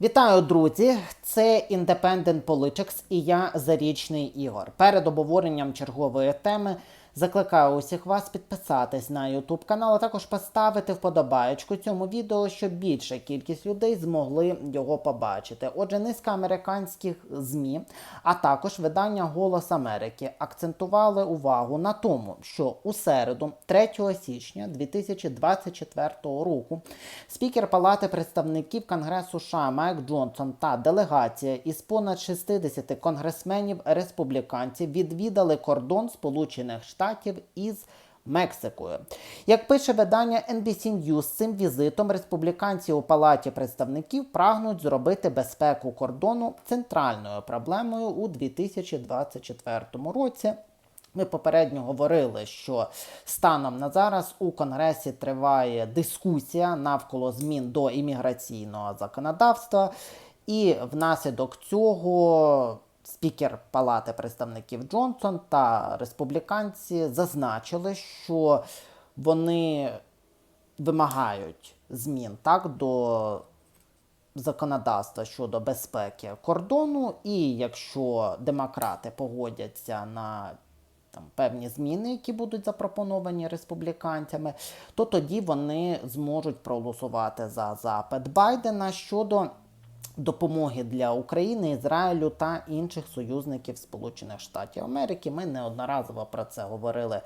Вітаю, друзі! Це Independent Politics і я Зарічний Ігор. Перед обговоренням чергової теми закликаю усіх вас підписатись на YouTube канал, а також поставити вподобаєчку цьому відео, щоб більша кількість людей змогли його побачити. Отже, низка американських ЗМІ, а також видання Голос Америки акцентували увагу на тому, що у середу, 3 січня 2024 року, спікер Палати представників Конгресу США Майк Джонсон та делегація із понад 60 конгресменів республіканців відвідали кордон Сполучених Штатів із Мексикою. Як пише видання NBC News, цим візитом республіканці у Палаті представників прагнуть зробити безпеку кордону центральною проблемою у 2024 році. Ми попередньо говорили, що станом на зараз у Конгресі триває дискусія навколо змін до імміграційного законодавства, і внаслідок цього спікер Палати представників Джонсон та республіканці зазначили, що вони вимагають змін так до законодавства щодо безпеки кордону, і якщо демократи погодяться на там, певні зміни, які будуть запропоновані республіканцями, то тоді вони зможуть проголосувати за запит Байдена щодо допомоги для України, Ізраїлю та інших союзників Сполучених Штатів Америки. Ми неодноразово про це говорили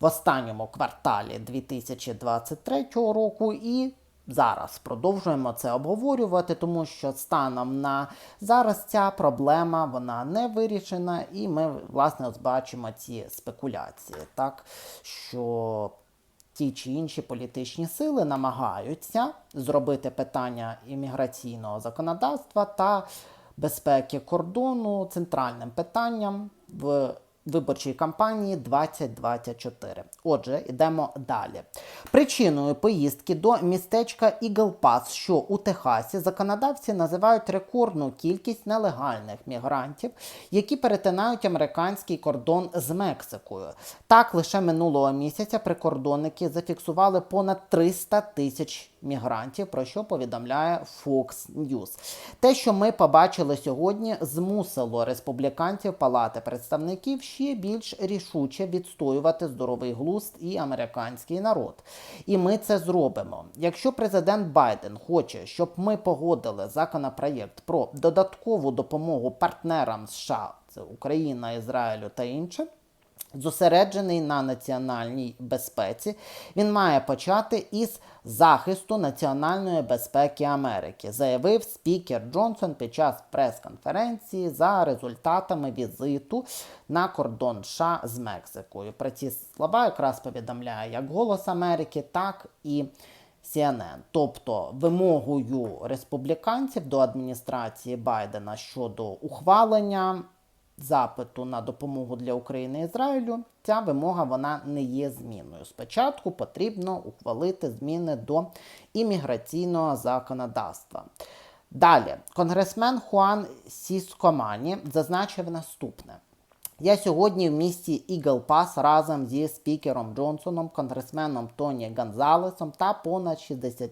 в останньому кварталі 2023 року і. Зараз продовжуємо це обговорювати, тому що станом на зараз ця проблема вона не вирішена, і ми власне бачимо ці спекуляції, так що ті чи інші політичні сили намагаються зробити питання імміграційного законодавства та безпеки кордону центральним питанням в виборчій кампанії 2024. Отже, йдемо далі. Причиною поїздки до містечка Eagle Pass, що у Техасі, законодавці називають рекордну кількість нелегальних мігрантів, які перетинають американський кордон з Мексикою. Так, лише минулого місяця прикордонники зафіксували понад 300 тисяч мігрантів, про що повідомляє Fox News. Те, що ми побачили сьогодні, змусило республіканців Палати представників ще більш рішуче відстоювати здоровий глузд і американський народ. І ми це зробимо. Якщо президент Байден хоче, щоб ми погодили законопроєкт про додаткову допомогу партнерам США, це Україна, Ізраїлю та інше. Зосереджений на національній безпеці, він має почати із захисту національної безпеки Америки, заявив спікер Джонсон під час прес-конференції за результатами візиту на кордон США з Мексикою. Про ці слова якраз повідомляє як Голос Америки, так і CNN. Тобто вимогою республіканців до адміністрації Байдена щодо ухвалення запиту на допомогу для України і Ізраїлю, ця вимога вона не є зміною. Спочатку потрібно ухвалити зміни до імміграційного законодавства. Далі, конгресмен Хуан Сіскомані зазначив наступне. Я сьогодні в місті Eagle Pass разом зі спікером Джонсоном, конгресменом Тоні Гонзалесом та понад 60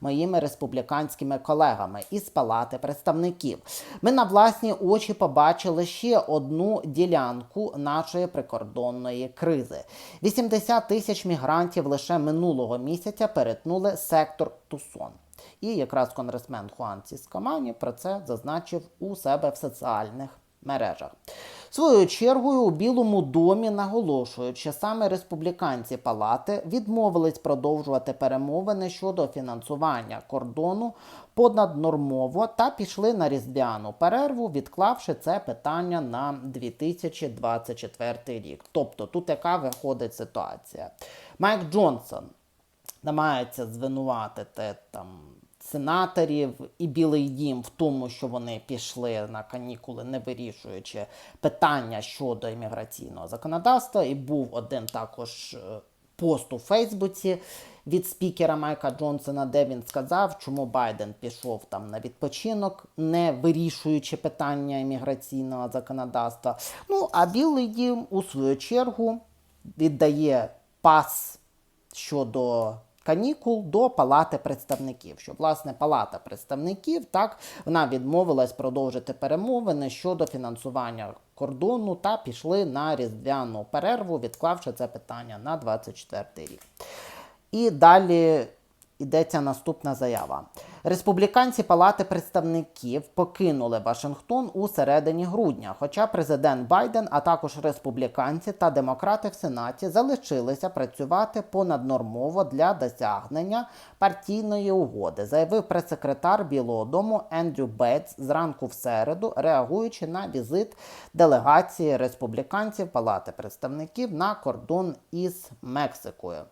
моїми республіканськими колегами із Палати представників. Ми на власні очі побачили ще одну ділянку нашої прикордонної кризи. 80 тисяч мігрантів лише минулого місяця перетнули сектор Тусон. І якраз конгресмен Хуан Сіскамані про це зазначив у себе в соціальних мережах. Своєю чергою у Білому домі наголошують, що саме республіканці палати відмовились продовжувати перемовини щодо фінансування кордону понаднормово та пішли на різдвяну перерву, відклавши це питання на 2024 рік. Тобто тут яка виходить ситуація? Майк Джонсон намагається звинуватити там сенаторів і Білий Дім в тому, що вони пішли на канікули, не вирішуючи питання щодо імміграційного законодавства. І був один також е, пост у Фейсбуці від спікера Майка Джонсона, де він сказав, чому Байден пішов там на відпочинок, не вирішуючи питання імміграційного законодавства. Ну а Білий Дім у свою чергу віддає пас щодо канікул до Палати представників. Що власне Палата представників так вона відмовилась продовжити перемовини щодо фінансування кордону та пішли на різдвяну перерву, відклавши це питання на 24 рік. І далі йдеться наступна заява. Республіканці Палати представників покинули Вашингтон у середині грудня. Хоча президент Байден, а також республіканці та демократи в Сенаті залишилися працювати понаднормово для досягнення партійної угоди, заявив прес-секретар Білого Дому Ендрю Бейтс зранку в середу, реагуючи на візит делегації республіканців Палати представників на кордон із Мексикою.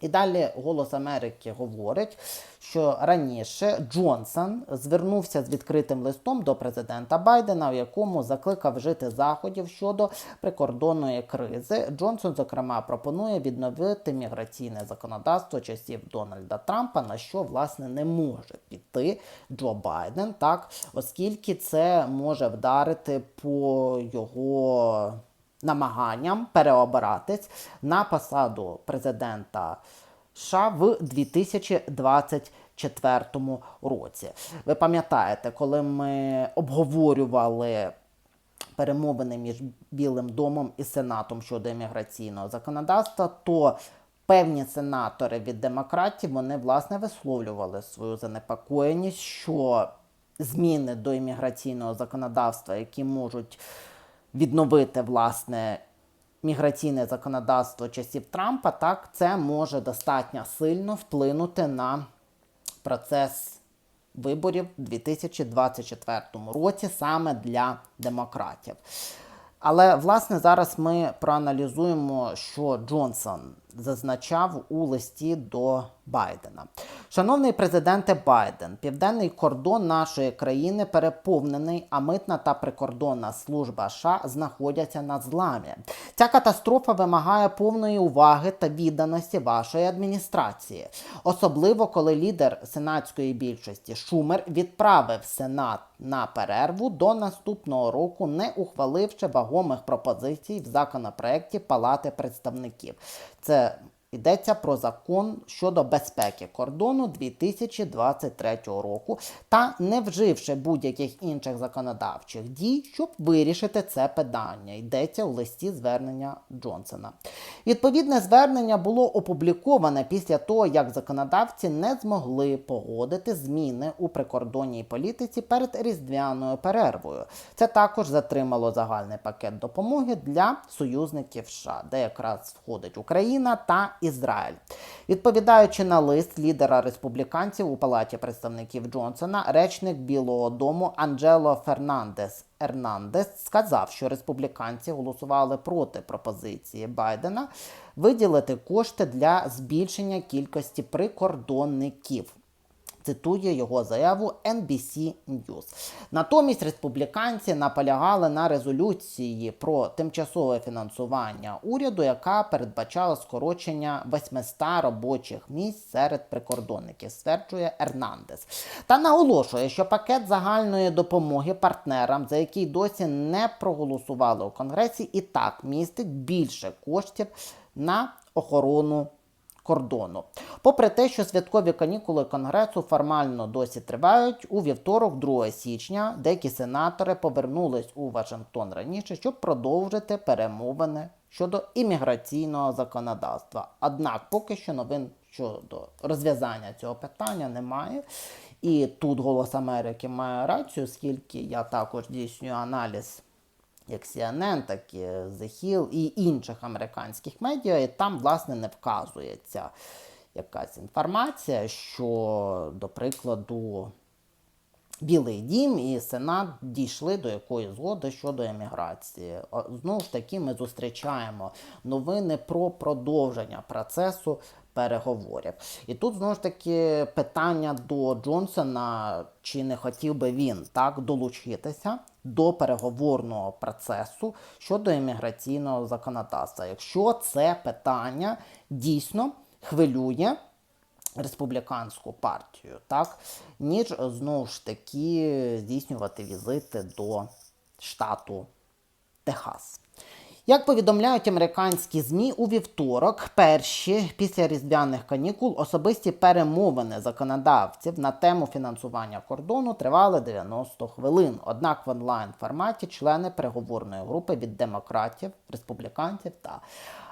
І далі Голос Америки говорить, що раніше Джонсон звернувся з відкритим листом до президента Байдена, в якому закликав вжити заходів щодо прикордонної кризи. Джонсон, зокрема, пропонує відновити міграційне законодавство часів Дональда Трампа, на що власне не може піти Джо Байден, так оскільки це може вдарити по його намаганням переобиратись на посаду президента США в 2024 році. Ви пам'ятаєте, коли ми обговорювали перемовини між Білим домом і Сенатом щодо імміграційного законодавства, то певні сенатори від демократів вони власне висловлювали свою занепокоєність, що зміни до імміграційного законодавства, які можуть відновити власне міграційне законодавство часів Трампа, так це може достатньо сильно вплинути на процес виборів у 2024 році саме для демократів. Але власне зараз ми проаналізуємо, що Джонсон зазначав у листі до Байдена. Шановний президенте Байден, південний кордон нашої країни переповнений, а митна та прикордонна служба США знаходяться на зламі. Ця катастрофа вимагає повної уваги та відданості вашої адміністрації, особливо коли лідер сенатської більшості Шумер відправив Сенат на перерву до наступного року, не ухваливши вагомих пропозицій в законопроекті Палати представників. Це that Йдеться про закон щодо безпеки кордону 2023 року та не вживши будь-яких інших законодавчих дій, щоб вирішити це питання. Йдеться у листі звернення Джонсона. Відповідне звернення було опубліковане після того, як законодавці не змогли погодити зміни у прикордонній політиці перед різдвяною перервою. Це також затримало загальний пакет допомоги для союзників США, де якраз входить Україна та Ізраїль. Відповідаючи на лист лідера республіканців у палаті представників Джонсона, речник Білого Дому Анджело Фернандес Ернандес сказав, що республіканці голосували проти пропозиції Байдена виділити кошти для збільшення кількості прикордонників. Цитує його заяву NBC News. Натомість республіканці наполягали на резолюції про тимчасове фінансування уряду, яка передбачала скорочення 800 робочих місць серед прикордонників, стверджує Ернандес. Та наголошує, що пакет загальної допомоги партнерам, за який досі не проголосували у Конгресі, і так містить більше коштів на охорону кордону. Попри те, що святкові канікули Конгресу формально досі тривають, у вівторок, 2 січня, деякі сенатори повернулись у Вашингтон раніше, щоб продовжити перемовини щодо імміграційного законодавства. Однак поки що новин щодо розв'язання цього питання немає. І тут Голос Америки має рацію, оскільки я також здійснюю аналіз як CNN, так і The Hill і інших американських медіа, і там, власне, не вказується якась інформація, що, до прикладу, Білий дім і Сенат дійшли до якоїсь згоди щодо еміграції. Знову ж таки, ми зустрічаємо новини про продовження процесу переговорів. І тут знову ж таки питання до Джонсона, чи не хотів би він так долучитися до переговорного процесу щодо імміграційного законодавства, якщо це питання дійсно хвилює республіканську партію, так, ніж знову ж таки здійснювати візити до штату Техас. Як повідомляють американські ЗМІ, у вівторок, перші після різдвяних канікул, особисті перемовини законодавців на тему фінансування кордону тривали 90 хвилин. Однак в онлайн форматі члени переговорної групи від демократів, республіканців та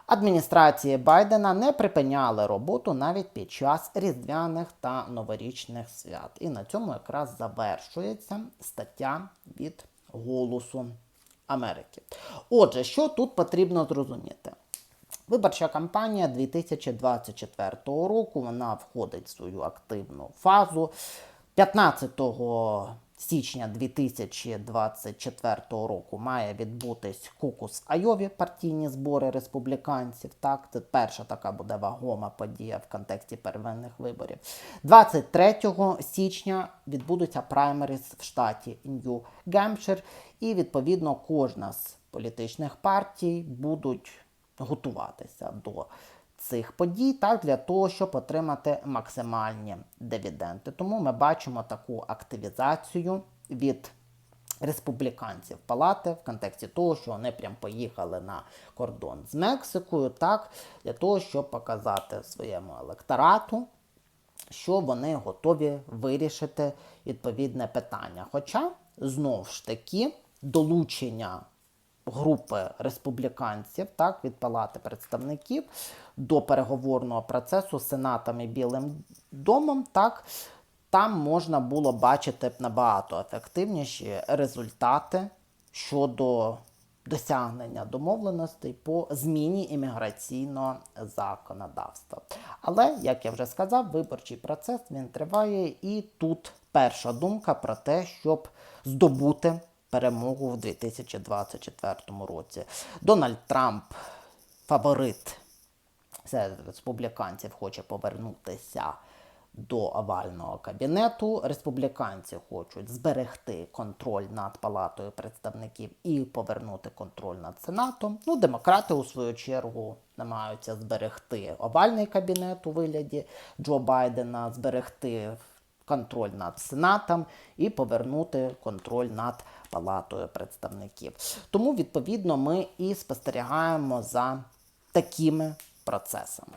адміністрації Байдена не припиняли роботу навіть під час різдвяних та новорічних свят. І на цьому якраз завершується стаття від голосу Америки. Отже, що тут потрібно зрозуміти? Виборча кампанія 2024 року вона входить в свою активну фазу. 15 січня 2024 року має відбутись кокус в Айові партійні збори республіканців. Так, це перша така буде вагома подія в контексті первинних виборів. 23 січня відбудуться праймеріс в штаті Нью-Гемпшир, і відповідно кожна з політичних партій будуть готуватися до цих подій, так для того, щоб отримати максимальні дивіденди. Тому ми бачимо таку активізацію від республіканців палати в контексті того, що вони прям поїхали на кордон з Мексикою, так для того, щоб показати своєму електорату, що вони готові вирішити відповідне питання. Хоча знов ж таки долучення групи республіканців, так, від Палати представників до переговорного процесу з Сенатом і Білим домом, так, там можна було бачити набагато ефективніші результати щодо досягнення домовленостей по зміні імміграційного законодавства. Але, як я вже сказав, виборчий процес він триває, і тут перша думка про те, щоб здобути перемогу в 2024 році. Дональд Трамп, фаворит серед республіканців, хоче повернутися до овального кабінету. Республіканці хочуть зберегти контроль над палатою представників і повернути контроль над сенатом. Ну, демократи, у свою чергу, намагаються зберегти овальний кабінет у вигляді Джо Байдена, зберегти контроль над сенатом і повернути контроль над палатою представників. Тому, відповідно, ми і спостерігаємо за такими процесами.